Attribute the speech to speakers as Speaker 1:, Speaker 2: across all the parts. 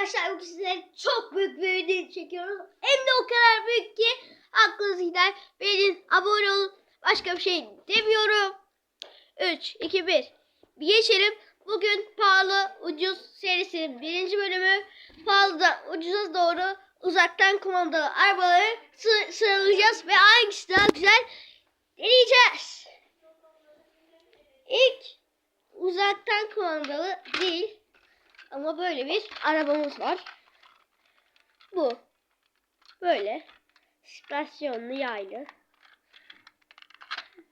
Speaker 1: Arkadaşlar bugün sizlere çok büyük bir video çekiyoruz. Hem de o kadar büyük ki aklınız gider. Beğenin, abone olun. Başka bir şey demiyorum. 3, 2, 1. Bir geçelim. Bugün pahalı ucuz serisinin birinci bölümü. Pahalıdan ucuza doğru uzaktan kumandalı arabaları sı- sıralayacağız ve hangisi daha güzel deneyeceğiz. İlk uzaktan kumandalı değil ama böyle bir arabamız var. Bu. Böyle. Süspansiyonlu yaylı.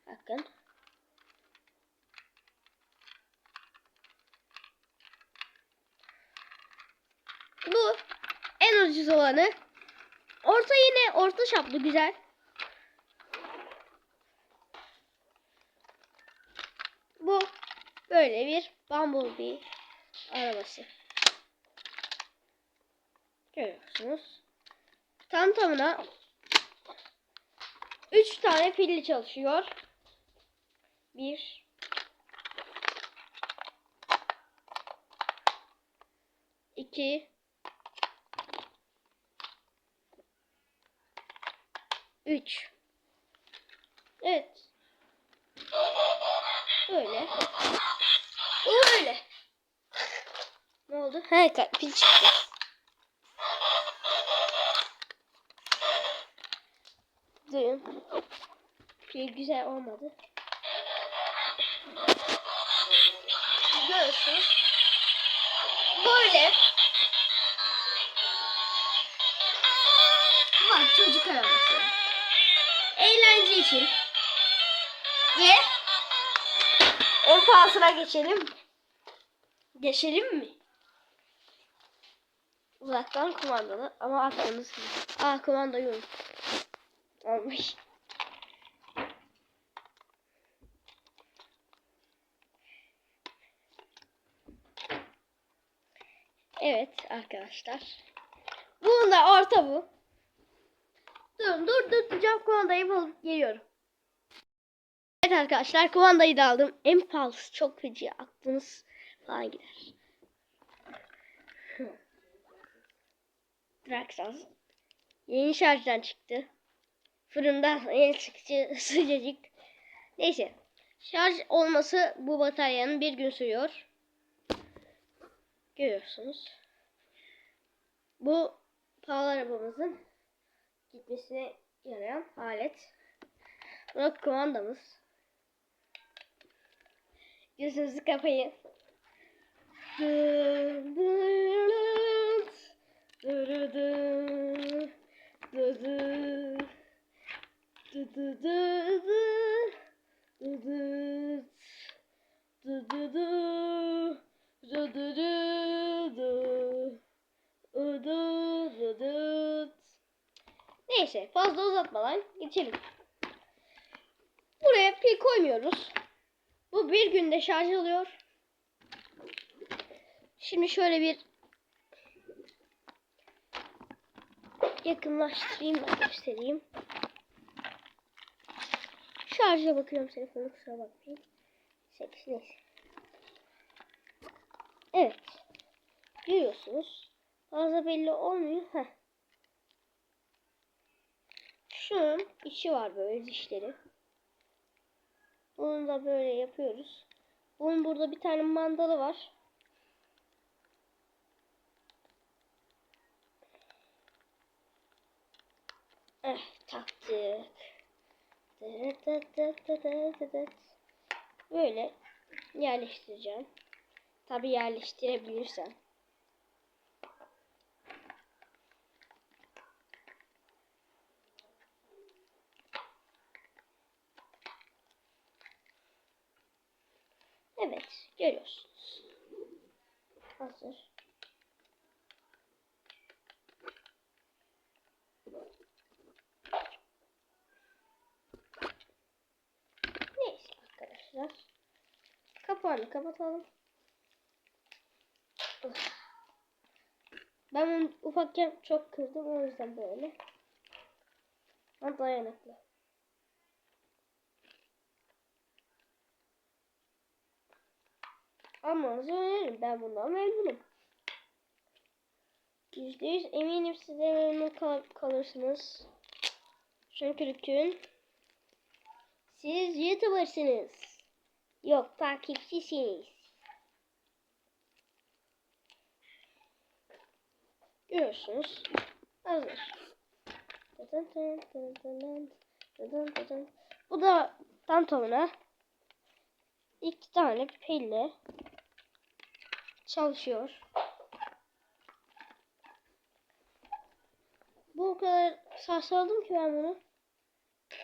Speaker 1: Bakın. Bu en ucuz olanı. Orta yine orta çaplı güzel. Bu böyle bir Bumblebee arabası. Görüyorsunuz. Tam tamına 3 tane pilli çalışıyor. 1 2 3 Evet. Böyle. Böyle. Oldu? He ka- pil çıktı. Duyun. Pil güzel olmadı. Görüyorsunuz. Böyle. Var çocuk arabası. Eğlence için. Ve en pahasına geçelim. Geçelim mi? Uzaktan kumandalı ama aklınız Aa kumandayı unut. Olmuş. Evet arkadaşlar. Bunun orta bu. Durun dur dur tutacağım kumandayı bulup geliyorum. Evet arkadaşlar kumandayı da aldım. En pahalısı çok feci aklınız falan gider. Traxxas. Yeni şarjdan çıktı. Fırından yeni çıktı sıcacık. Neyse. Şarj olması bu bataryanın bir gün sürüyor. Görüyorsunuz. Bu pahalı arabamızın gitmesine yarayan alet. Bu da kumandamız. Gözünüzü kapayın. Neyse fazla uzatmadan geçelim. Buraya pil koymuyoruz. Bu bir günde şarj oluyor. Şimdi şöyle bir yakınlaştırayım da göstereyim. Şarja bakıyorum telefonu kusura bakmayın. 8 neyse. Evet. Görüyorsunuz. Fazla belli olmuyor. Heh. Şunun içi var böyle dişleri. Bunu da böyle yapıyoruz. Bunun burada bir tane mandalı var. Eh taktık. Böyle yerleştireceğim. Tabi yerleştirebilirsem. Evet, görüyorsunuz. Hazır. Neyse arkadaşlar. Kapağını kapatalım. Uf. Ben bunu ufakken çok kırdım o yüzden böyle. Ama dayanıklı. Almanızı öneririm. Ben bundan memnunum. Yüzde yüz eminim siz de memnun kal- kalırsınız. Çünkü Rükün siz YouTuber'sınız. Yok takipçisiniz. Görüyorsunuz. Hazır. Bu da tam tamına iki tane pille çalışıyor. Bu o kadar sarsıldım ki ben bunu.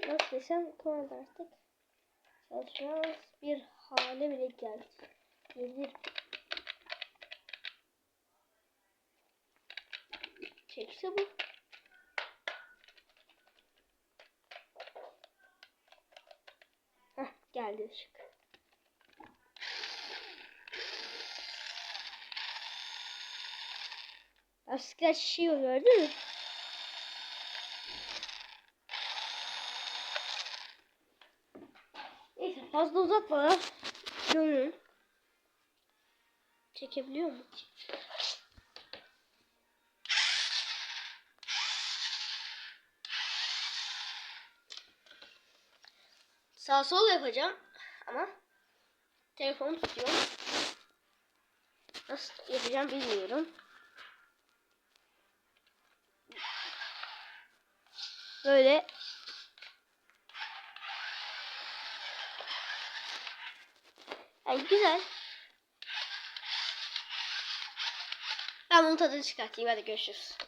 Speaker 1: Nasıl desem komanda artık çalışmaz bir hale bile geldi. Diyebilirim. Çekse bu. Heh, geldi ışık. Lastikler şişiyor gördün mü? Neyse fazla uzatmadan görün. Çekebiliyor mu? Sağ sol yapacağım ama telefonu tutuyor. Nasıl yapacağım bilmiyorum. Böyle yani güzel. Ben bunun tadını çıkartayım. Hadi görüşürüz.